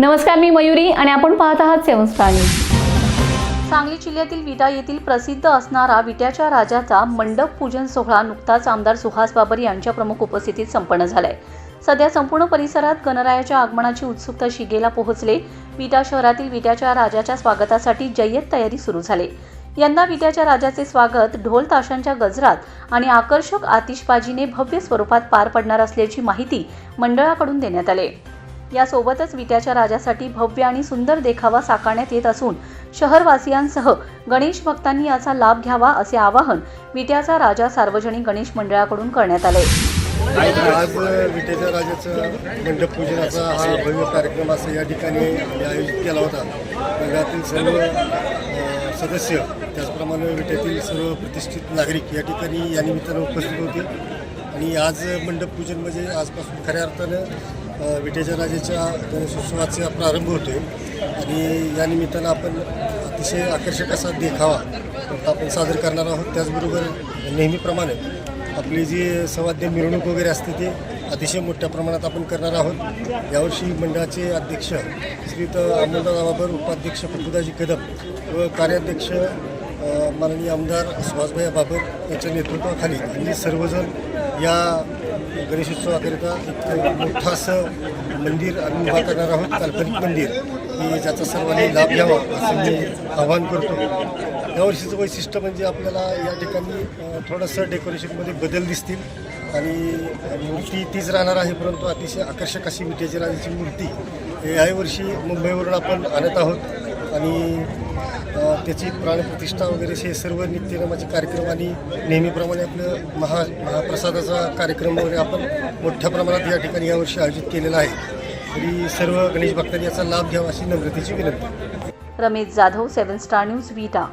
नमस्कार मी मयुरी आणि आपण पाहत आहात सेवन स्टार न्यूज. सांगली जिल्ह्यातील विटा येथील प्रसिद्ध असणारा विट्याच्या राजाचा मंडप पूजन सोहळा नुकताच आमदार सुहास बाबर यांच्या प्रमुख उपस्थितीत संपन्न झालाय. सध्या संपूर्ण परिसरात गणरायाच्या आगमनाची उत्सुकता शिगेला पोहोचले. विटा शहरातील विट्याच्या राजाच्या स्वागतासाठी जय्यत तयारी सुरू झाली. यंदा विट्याच्या राजाचे स्वागत ढोल ताशांच्या गजरात आणि आकर्षक आतिषबाजीने भव्य स्वरूपात पार पडणार असल्याची माहिती मंडळाकडून देण्यात आली. यासोबतच विट्याच्या राजासाठी भव्य आणि सुंदर देखावा साकारण्यात येत असून शहरवासियांसह गणेश भक्तांनी याचा लाभ घ्यावा असे आवाहन विट्याचा राजा सार्वजनिक गणेश मंडळाकडून करण्यात आले. आज विटेच्या राजाचं मंडप पूजनाचा हा भव्य कार्यक्रम असा या ठिकाणी आयोजित केला होता. नगरातील सर्व सदस्य त्याचप्रमाणे विट्यातील सर्व प्रतिष्ठित नागरिक या ठिकाणी या निमित्तानं उपस्थित होते. आणि आज मंडप पूजन म्हणजे आजपासून खऱ्या अर्थानं विठेजराजेच्या विटेच्या राजाच्या गणेशोत्सवाचा प्रारंभ आहे आणि या निमित्तानं आपण अतिशय आकर्षक असा देखावा आपण सादर करणार आहोत. त्याचबरोबर नेहमीप्रमाणे आपली जी सवाद्य मिरवणूक वगैरे असते ती अतिशय मोठ्या प्रमाणात आपण करणार आहोत. यावर्षी मंडळाचे अध्यक्ष श्रीयुत अमोलदादा बाबर उपाध्यक्ष पप्पूदाजी कदम व कार्याध्यक्ष माननीय आमदार सुभाषभाई बाबर यांच्या नेतृत्वाखाली आणि सर्वजण या गणेशोत्सवाकरिता एक मोठं असं मंदिर आम्ही उभा करणार आहोत काल्पनिक मंदिर. की ज्याचा सर्वांनी लाभ घ्यावा असं मी आवाहन करतो. यावर्षीचं वैशिष्ट्य म्हणजे आपल्याला या ठिकाणी थोडंसं डेकोरेशनमध्ये बदल दिसतील. आणि मूर्ती तीच राहणार आहे परंतु अतिशय आकर्षक अशी विट्याची राजाची मूर्ती याही यावर्षी मुंबईवरून आपण आणत आहोत. आणि त्याची प्राणप्रतिष्ठा वगैरे हे सर्व नित्यक्रमाचे कार्यक्रम आणि नेहमीप्रमाणे आपलं महा महाप्रसादाचा कार्यक्रम वगैरे आपण मोठ्या प्रमाणात या ठिकाणी यावर्षी आयोजित केलेला आहे. तरी सर्व गणेश भक्तांनी याचा लाभ घ्यावा अशी नम्रतेची विनंती. Ramesh Jadhav seven star news Vita.